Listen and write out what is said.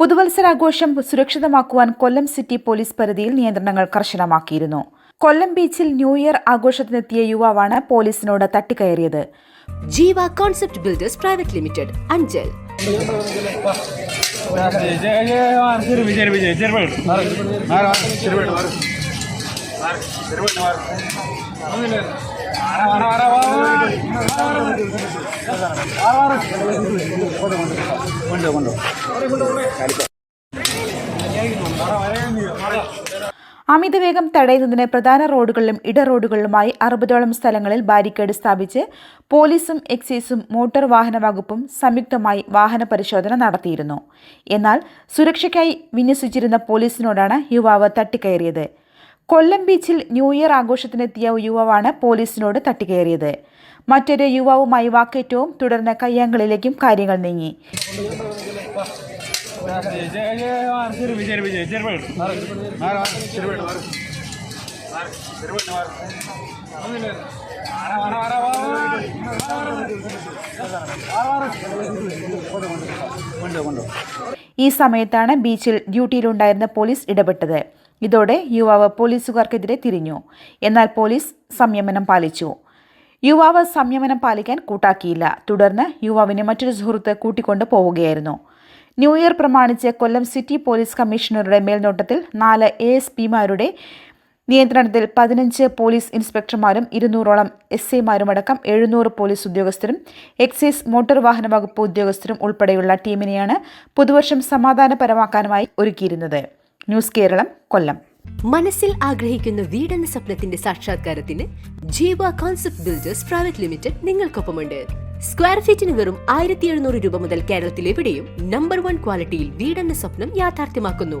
പുതുവത്സരാഘോഷം സുരക്ഷിതമാക്കുവാൻ കൊല്ലം city police പരിധിയിൽ നിയന്ത്രണങ്ങൾ കർശനമാക്കിയിരുന്നു കൊല്ലം ബീച്ചിൽ ന്യൂ ഇയർ ആഘോഷത്തിനെത്തിയ യുവാവാണ് പോലീസിനോട് തട്ടിക്കയറിയത് Jeeva concept builders private limited Anchal അമിതവേഗം തടയുന്നതിന് പ്രധാന റോഡുകളിലും ഇട റോഡുകളിലുമായി അറുപതോളം സ്ഥലങ്ങളിൽ ബാരിക്കേഡ് സ്ഥാപിച്ച് പോലീസും എക്സൈസും മോട്ടോർ വാഹന വകുപ്പും സംയുക്തമായി വാഹന പരിശോധന നടത്തിയിരുന്നു. എന്നാൽ സുരക്ഷയ്ക്കായി വിന്യസിച്ചിരുന്ന പോലീസിനോടാണ് യുവാവ് തട്ടിക്കയറിയത്. കൊല്ലം ബീച്ചിൽ ന്യൂ ഇയർ ആഘോഷത്തിനെത്തിയ യുവാവാണ് പോലീസിനോട് തട്ടിക്കയറിയത്. മറ്റൊരു യുവാവുമായി വാക്കേറ്റവും തുടർന്ന് കയ്യാങ്കളിലേക്കും കാര്യങ്ങൾ നീങ്ങി. ഈ സമയത്താണ് ബീച്ചിൽ ഡ്യൂട്ടിയിലുണ്ടായിരുന്ന പോലീസ് ഇടപെട്ടത്. ഇതോടെ യുവാവ് പോലീസുകാർക്കെതിരെ തിരിഞ്ഞു. എന്നാൽ പോലീസ് സംയമനം പാലിച്ചു. യുവാവ് സംയമനം പാലിക്കാൻ കൂട്ടാക്കിയില്ല. തുടർന്ന് യുവാവിനെ മറ്റൊരു സുഹൃത്ത് കൂട്ടിക്കൊണ്ടു പോവുകയായിരുന്നു. ന്യൂ ഇയർ പ്രമാണിച്ച് കൊല്ലം സിറ്റി പോലീസ് കമ്മീഷണറുടെ മേൽനോട്ടത്തിൽ നാല് എ എസ് പിമാരുടെ നിയന്ത്രണത്തിൽ പതിനഞ്ച് പോലീസ് ഇൻസ്പെക്ടർമാരും ഇരുന്നൂറോളം എസ് ഐമാരുമടക്കം എഴുന്നൂറ് പോലീസ് ഉദ്യോഗസ്ഥരും എക്സൈസ് മോട്ടോർ വാഹന വകുപ്പ് ഉദ്യോഗസ്ഥരും ഉൾപ്പെടെയുള്ള ടീമിനെയാണ് പുതുവർഷം സമാധാനപരമാക്കാനുമായി ഒരുക്കിയിരുന്നത്. ന്യൂസ് കേരളം കൊല്ലം. മനസ്സിൽ ആഗ്രഹിക്കുന്ന വീടെന്ന സ്വപ്നത്തിന്റെ സാക്ഷാത്കാരത്തിന് Jeeva concept builders private limited നിങ്ങൾക്കൊപ്പമുണ്ട്. Square ഫീറ്റിന് വെറും ആയിരത്തി എഴുന്നൂറ് രൂപ മുതൽ കേരളത്തിലെവിടെയും നമ്പർ വൺ ക്വാളിറ്റിയിൽ വീടെന്ന സ്വപ്നം യാഥാർത്ഥ്യമാക്കുന്നു.